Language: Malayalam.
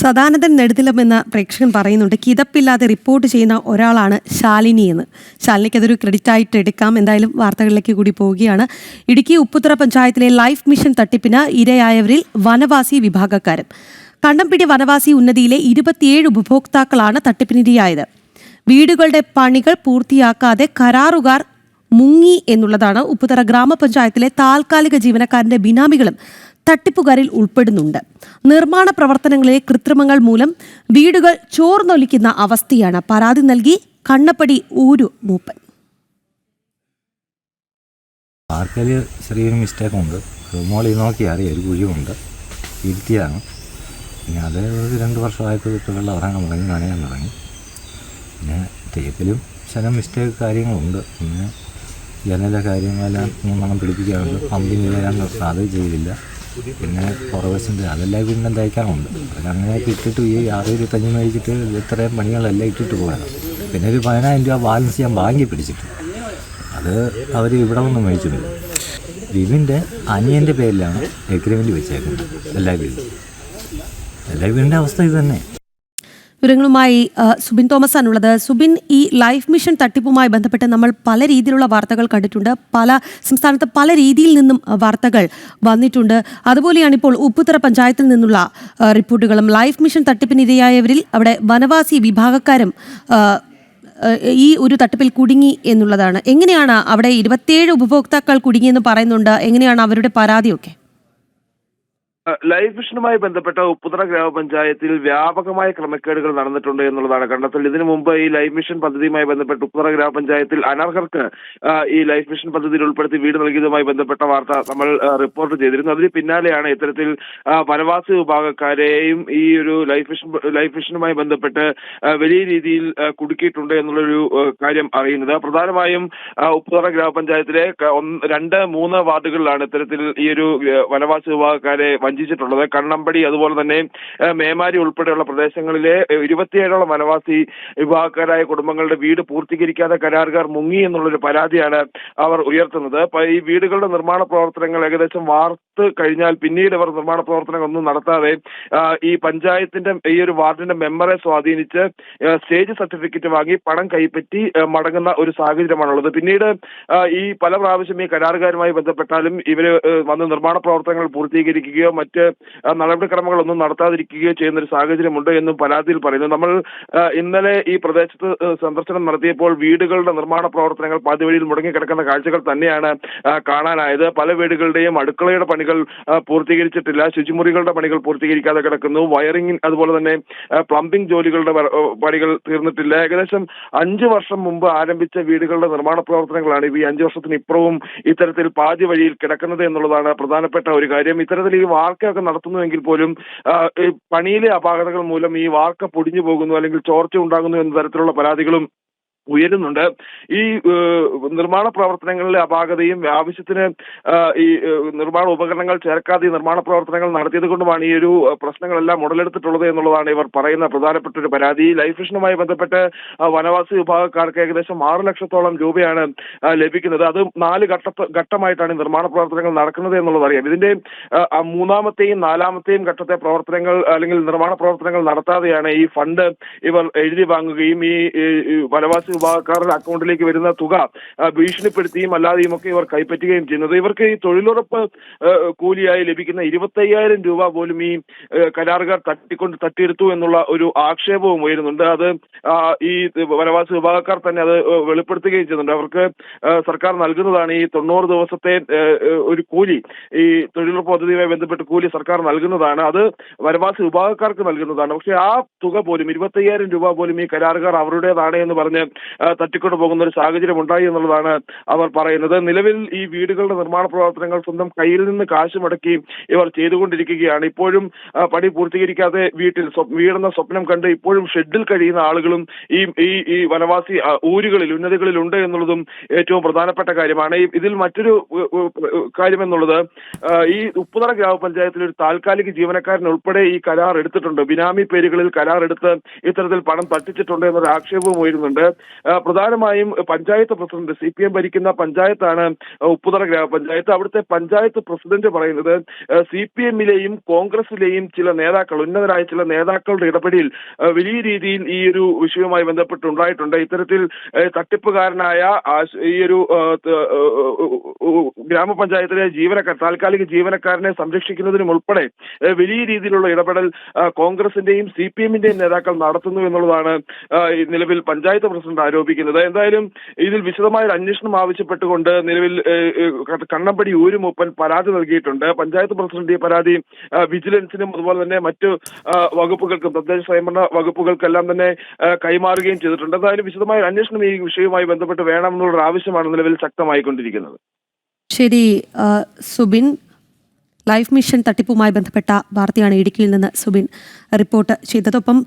സദാനന്ദൻ നെടുതിലം എന്ന പ്രേക്ഷകൻ പറയുന്നുണ്ട് കിതപ്പില്ലാതെ റിപ്പോർട്ട് ചെയ്യുന്ന ഒരാളാണ് ശാലിനി എന്ന്. ശാലിനിക്ക് അതൊരു ക്രെഡിറ്റ് ആയിട്ട് എടുക്കാം. എന്തായാലും വാർത്തകളിലേക്ക് കൂടി പോവുകയാണ്. ഇടുക്കി ഉപ്പുത്തറ പഞ്ചായത്തിലെ ലൈഫ് മിഷൻ തട്ടിപ്പിന് ഇരയായവരിൽ വനവാസി വിഭാഗക്കാരും കണ്ടംപിടി വനവാസി ഉന്നതിയിലെ ഇരുപത്തിയേഴ് ഉപഭോക്താക്കളാണ് തട്ടിപ്പിനിരയായത്. വീടുകളുടെ പണികൾ പൂർത്തിയാക്കാതെ കരാറുകാർ മുങ്ങി എന്നുള്ളതാണ് ഉപ്പുതറ ഗ്രാമപഞ്ചായത്തിലെ താൽക്കാലിക ജീവനക്കാരന്റെ ബിനാമികളും. തട്ടിപ്പുകാരിൽ ഉൾപ്പെടുന്നുണ്ട്. നിർമ്മാണ പ്രവർത്തനങ്ങളിലെ കൃത്രിമങ്ങൾ മൂലം വീടുകൾ ചോർന്നൊലിക്കുന്ന അവസ്ഥയാണ് പരാതി നൽകി കണ്ണപ്പടി ഊരു മൂപ്പൻ. ആർക്കൽ ചെറിയൊരു മിസ്റ്റേക്ക് ഉണ്ട് മോളിൽ നോക്കി അറിയാം ഒരു കുഴിവുണ്ട് ഇരുത്തിയാണ് പിന്നെ അത് ഒരു രണ്ട് വർഷമായപ്പോൾ ഇപ്പോൾ വെള്ളം ഇറങ്ങാൻ തുടങ്ങി നനയാൻ തുടങ്ങി. പിന്നെ തേപ്പിലും ചില മിസ്റ്റേക്ക് കാര്യങ്ങളുണ്ട്. പിന്നെ ജനല കാര്യങ്ങളെല്ലാം മൂന്നെണ്ണം പിടിപ്പിക്കാറുണ്ട്. പമ്പിങ് വരാൻ അത് ചെയ്തില്ല. പിന്നെ പുറവശിന്റെ അതെല്ലാം പിന്നെ തയ്ക്കാനുണ്ട്. അങ്ങനെ അങ്ങനെയൊക്കെ ഇട്ടിട്ട് ഈ ആറ് ഇരുപത്തഞ്ച് മേടിച്ചിട്ട് ഇത്രയും പണികളെല്ലാം ഇട്ടിട്ട് പോകണം പിന്നെ ഒരു പതിനായിരം രൂപ ബാലൻസ് ഞാൻ വാങ്ങി പിടിച്ചിട്ട്. അത് അവർ ഇവിടെ നിന്ന് മേടിച്ചിട്ടുണ്ട്. വിവിന്റെ അനിയന്റെ പേരിലാണ് എഗ്രിമെന്റ് വെച്ചേക്കുന്നത്. എല്ലാ വീടും. എല്ലാ വീടിന്റെ അവസ്ഥ ഇത് തന്നെ. വിവരങ്ങളുമായി സുബിൻ തോമസ് ആണുള്ളത് സുബിൻ ഈ ലൈഫ് മിഷൻ തട്ടിപ്പുമായി ബന്ധപ്പെട്ട് നമ്മൾ പല രീതിയിലുള്ള വാർത്തകൾ കണ്ടിട്ടുണ്ട്. പല സംസ്ഥാനത്ത് പല രീതിയിൽ നിന്നും വാർത്തകൾ വന്നിട്ടുണ്ട്. അതുപോലെയാണ് ഇപ്പോൾ ഉപ്പുതറ പഞ്ചായത്തിൽ നിന്നുള്ള റിപ്പോർട്ടുകളും. ലൈഫ് മിഷൻ തട്ടിപ്പിനിരയായവരിൽ അവിടെ വനവാസി വിഭാഗക്കാരും ഈ ഒരു തട്ടിപ്പിൽ കുടുങ്ങി എന്നുള്ളതാണ്. എങ്ങനെയാണ് അവിടെ ഇരുപത്തിയേഴ് ഉപഭോക്താക്കൾ കുടുങ്ങിയെന്ന് പറയുന്നുണ്ട്? എങ്ങനെയാണ് അവരുടെ പരാതിയൊക്കെ? ലൈഫ് മിഷനുമായി ബന്ധപ്പെട്ട ഉപ്പുതറ ഗ്രാമപഞ്ചായത്തിൽ വ്യാപകമായ ക്രമക്കേടുകൾ നടന്നിട്ടുണ്ട് എന്നുള്ളതാണ്. കണ്ടെത്തൽ ഇതിനു മുമ്പ് ഈ ലൈഫ് മിഷൻ പദ്ധതിയുമായി ബന്ധപ്പെട്ട് ഉപ്പുതറ ഗ്രാമപഞ്ചായത്തിൽ അനർഹർക്ക് ഈ ലൈഫ് മിഷൻ പദ്ധതിയിൽ ഉൾപ്പെടുത്തി വീട് നൽകിയതുമായി ബന്ധപ്പെട്ട വാർത്ത നമ്മൾ റിപ്പോർട്ട് ചെയ്തിരുന്നു. അതിന് പിന്നാലെയാണ് ഇത്തരത്തിൽ വനവാസി വിഭാഗക്കാരെയും ഈ ഒരു ലൈഫ് മിഷൻ ലൈഫ് മിഷനുമായി ബന്ധപ്പെട്ട് വലിയ രീതിയിൽ കുടുക്കിയിട്ടുണ്ട് എന്നുള്ളൊരു കാര്യം അറിയുന്നത്. പ്രധാനമായും ഉപ്പുതറ ഗ്രാമപഞ്ചായത്തിലെ രണ്ട് മൂന്ന് വാർഡുകളിലാണ് ഇത്തരത്തിൽ ഈ ഒരു വനവാസി വിഭാഗക്കാരെ വഞ്ചിച്ചിട്ടുള്ളത്. കണ്ണമ്പടി അതുപോലെ തന്നെ മേമാരി ഉൾപ്പെടെയുള്ള പ്രദേശങ്ങളിലെ ഇരുപത്തിയേഴോളം വനവാസി വിഭാഗക്കാരായ കുടുംബങ്ങളുടെ വീട് പൂർത്തീകരിക്കാതെ കരാറുകാർ മുങ്ങി എന്നുള്ളൊരു പരാതിയാണ് അവർ ഉയർത്തുന്നത്. ഈ വീടുകളുടെ നിർമ്മാണ പ്രവർത്തനങ്ങൾ ഏകദേശം വാർത്ത് കഴിഞ്ഞാൽ പിന്നീട് ഇവർ നിർമ്മാണ പ്രവർത്തനങ്ങൾ ഒന്നും നടത്താതെ ഈ പഞ്ചായത്തിന്റെ ഈ ഒരു വാർഡിന്റെ മെമ്പറെ സ്വാധീനിച്ച് സ്റ്റേജ് സർട്ടിഫിക്കറ്റ് വാങ്ങി പണം കൈപ്പറ്റി മടങ്ങുന്ന ഒരു സാഹചര്യമാണുള്ളത്. പിന്നീട് ഈ പല പ്രാവശ്യം ഈ കരാറുകാരുമായി ബന്ധപ്പെട്ടാലും ഇവർ വന്ന് നിർമ്മാണ പ്രവർത്തനങ്ങൾ പൂർത്തീകരിക്കുകയോ മറ്റ് നടപടിക്രമങ്ങളൊന്നും നടത്താതിരിക്കുകയോ ചെയ്യുന്ന ഒരു സാഹചര്യമുണ്ട് എന്നും പരാതിയിൽ പറയുന്നു. നമ്മൾ ഇന്നലെ ഈ പ്രദേശത്ത് സന്ദർശനം നടത്തിയപ്പോൾ വീടുകളുടെ നിർമ്മാണ പ്രവർത്തനങ്ങൾ പാതിവഴിയിൽ മുടങ്ങിക്കിടക്കുന്ന കാഴ്ചകൾ തന്നെയാണ് കാണാനായത്. പല വീടുകളുടെയും അടുക്കളയുടെ പണികൾ പൂർത്തീകരിച്ചിട്ടില്ല. ശുചിമുറികളുടെ പണികൾ പൂർത്തീകരിക്കാതെ കിടക്കുന്നു. വയറിംഗ് അതുപോലെ തന്നെ പ്ലംബിംഗ് ജോലികളുടെ പണികൾ തീർന്നിട്ടില്ല. ഏകദേശം അഞ്ചു വർഷം മുമ്പ് ആരംഭിച്ച വീടുകളുടെ നിർമ്മാണ പ്രവർത്തനങ്ങളാണ് ഈ അഞ്ചു വർഷത്തിന് ഇപ്പുറവും ഇത്തരത്തിൽ പാതി വഴിയിൽ കിടക്കുന്നത് എന്നുള്ളതാണ് പ്രധാനപ്പെട്ട ഒരു കാര്യം. ഇത്തരത്തിൽ ഈ വാർക്കയൊക്കെ നടത്തുന്നുവെങ്കിൽ പോലും പണിയിലെ അപാകതകൾ മൂലം ഈ വാർക്ക പൊടിഞ്ഞു പോകുന്നു അല്ലെങ്കിൽ ചോർച്ച ഉണ്ടാകുന്നു എന്ന തരത്തിലുള്ള പരാതികളും ഉയരുന്നുണ്ട്. ഈ നിർമ്മാണ പ്രവർത്തനങ്ങളിലെ അപാകതയും ആവശ്യത്തിന് ഈ നിർമ്മാണ ഉപകരണങ്ങൾ ചേർക്കാതെ നിർമ്മാണ പ്രവർത്തനങ്ങൾ നടത്തിയത് കൊണ്ടുമാണ് ഈ ഒരു പ്രശ്നങ്ങളെല്ലാം ഉടലെടുത്തിട്ടുള്ളത് എന്നുള്ളതാണ് ഇവർ പറയുന്ന പ്രധാനപ്പെട്ട ഒരു പരാതി. ലൈഫ് മിഷനുമായി ബന്ധപ്പെട്ട് വനവാസി വിഭാഗക്കാർക്ക് ഏകദേശം ആറ് ലക്ഷത്തോളം രൂപയാണ് ലഭിക്കുന്നത്. അത് നാല് ഘട്ട ഘട്ടമായിട്ടാണ് നിർമ്മാണ പ്രവർത്തനങ്ങൾ നടക്കുന്നത് എന്നുള്ളത് അറിയാം. ഇതിന്റെ മൂന്നാമത്തെയും നാലാമത്തെയും ഘട്ടത്തെ പ്രവർത്തനങ്ങൾ അല്ലെങ്കിൽ നിർമ്മാണ പ്രവർത്തനങ്ങൾ നടത്താതെയാണ് ഈ ഫണ്ട് ഇവർ എഴുതി വാങ്ങുകയും ഈ വനവാസി വിഭാഗക്കാരുടെ അക്കൗണ്ടിലേക്ക് വരുന്ന തുക ഭീഷണിപ്പെടുത്തിയും അല്ലാതെയും ഒക്കെ ഇവർ കൈപ്പറ്റുകയും ചെയ്യുന്നത്. ഇവർക്ക് ഈ തൊഴിലുറപ്പ് കൂലിയായി ലഭിക്കുന്ന ഇരുപത്തയ്യായിരം രൂപ പോലും ഈ കരാറുകാർ തട്ടിക്കൊണ്ട് തട്ടിയെടുത്തു എന്നുള്ള ഒരു ആക്ഷേപവും ഉയരുന്നുണ്ട്. അത് ഈ വനവാസി വിഭാഗക്കാർ തന്നെ അത് വെളിപ്പെടുത്തുകയും ചെയ്യുന്നുണ്ട്. അവർക്ക് സർക്കാർ നൽകുന്നതാണ് ഈ തൊണ്ണൂറ് ദിവസത്തെ ഒരു കൂലി. ഈ തൊഴിലുറപ്പ് പദ്ധതിയുമായി ബന്ധപ്പെട്ട് കൂലി സർക്കാർ നൽകുന്നതാണ്. അത് വനവാസി വിഭാഗക്കാർക്ക് നൽകുന്നതാണ്. പക്ഷെ ആ തുക പോലും ഇരുപത്തയ്യായിരം രൂപ പോലും ഈ കരാറുകാർ അവരുടേതാണ് എന്ന് പറഞ്ഞ് തട്ടിക്കൊണ്ടു പോകുന്ന ഒരു സാഹചര്യം ഉണ്ടായി എന്നുള്ളതാണ് അവർ പറയുന്നത്. നിലവിൽ ഈ വീടുകളുടെ നിർമ്മാണ പ്രവർത്തനങ്ങൾ സ്വന്തം കയ്യിൽ നിന്ന് കാശ് മുടക്കി ഇവർ ചെയ്തുകൊണ്ടിരിക്കുകയാണ്. ഇപ്പോഴും പണി പൂർത്തീകരിക്കാതെ വീട്ടിൽ വീടെന്ന സ്വപ്നം കണ്ട് ഇപ്പോഴും ഷെഡിൽ കഴിയുന്ന ആളുകളും ഈ ഈ വനവാസി ഊരുകളിൽ ഉന്നതികളിൽ ഉണ്ട് എന്നുള്ളതും ഏറ്റവും പ്രധാനപ്പെട്ട കാര്യമാണ്. ഇതിൽ മറ്റൊരു കാര്യം എന്നുള്ളത് ഈ ഉപ്പുതറ ഗ്രാമപഞ്ചായത്തിൽ ഒരു താൽക്കാലിക ജീവനക്കാരൻ ഉൾപ്പെടെ ഈ കരാർ എടുത്തിട്ടുണ്ട്. ബിനാമി പേരുകളിൽ കരാർ എടുത്ത് ഇത്തരത്തിൽ പണം തട്ടിച്ചിട്ടുണ്ട് എന്നൊരു ആക്ഷേപവും ഉയരുന്നുണ്ട്. പ്രധാനമായും panchayat president C P M ഭരിക്കുന്ന പഞ്ചായത്താണ് ഉപ്പുതറ ഗ്രാമപഞ്ചായത്ത്. അവിടുത്തെ പഞ്ചായത്ത് പ്രസിഡന്റ് പറയുന്നത് സി പി എമ്മിലെയും കോൺഗ്രസിലെയും ചില നേതാക്കൾ ഉന്നതരായ ചില നേതാക്കളുടെ ഇടപെടിയിൽ വലിയ രീതിയിൽ ഈ ഒരു വിഷയവുമായി ബന്ധപ്പെട്ടുണ്ടായിട്ടുണ്ട്. ഇത്തരത്തിൽ തട്ടിപ്പുകാരനായ ഈ ഒരു ഗ്രാമപഞ്ചായത്തിലെ ജീവനക്കാർ താൽക്കാലിക ജീവനക്കാരനെ സംരക്ഷിക്കുന്നതിനും ഉൾപ്പെടെ വലിയ രീതിയിലുള്ള ഇടപെടൽ കോൺഗ്രസിന്റെയും സി പി എമ്മിന്റെയും നേതാക്കൾ നടത്തുന്നു എന്നുള്ളതാണ് നിലവിൽ പഞ്ചായത്ത് പ്രസിഡന്റ് ആരോപിക്കുന്നത്. എന്തായാലും ഇതിൽ വിശദമായ ഒരു അന്വേഷണം ആവശ്യപ്പെട്ടുകൊണ്ട് നിലവിൽ കണ്ണമ്പടി ഊരുമൂപ്പൻ പരാതി നൽകിയിട്ടുണ്ട്. പഞ്ചായത്ത് പ്രസിഡന്റ് ഈ പരാതി വിജിലൻസിനും അതുപോലെ തന്നെ മറ്റു വകുപ്പുകൾക്കും തദ്ദേശ സ്വയംഭരണ വകുപ്പുകൾക്കെല്ലാം തന്നെ കൈമാറുകയും ചെയ്തിട്ടുണ്ട്. എന്തായാലും വിശദമായ ഒരു അന്വേഷണം ഈ വിഷയവുമായി ബന്ധപ്പെട്ട് വേണമെന്നുള്ള ആവശ്യമാണ് നിലവിൽ ശക്തമായിക്കൊണ്ടിരിക്കുന്നത്. ശരി സുബിൻ. ലൈഫ് മിഷൻ തട്ടിപ്പുമായി ബന്ധപ്പെട്ട വാർത്തയാണ് ഇടുക്കിയിൽ നിന്ന് സുബിൻ റിപ്പോർട്ട് ചെയ്തതൊപ്പം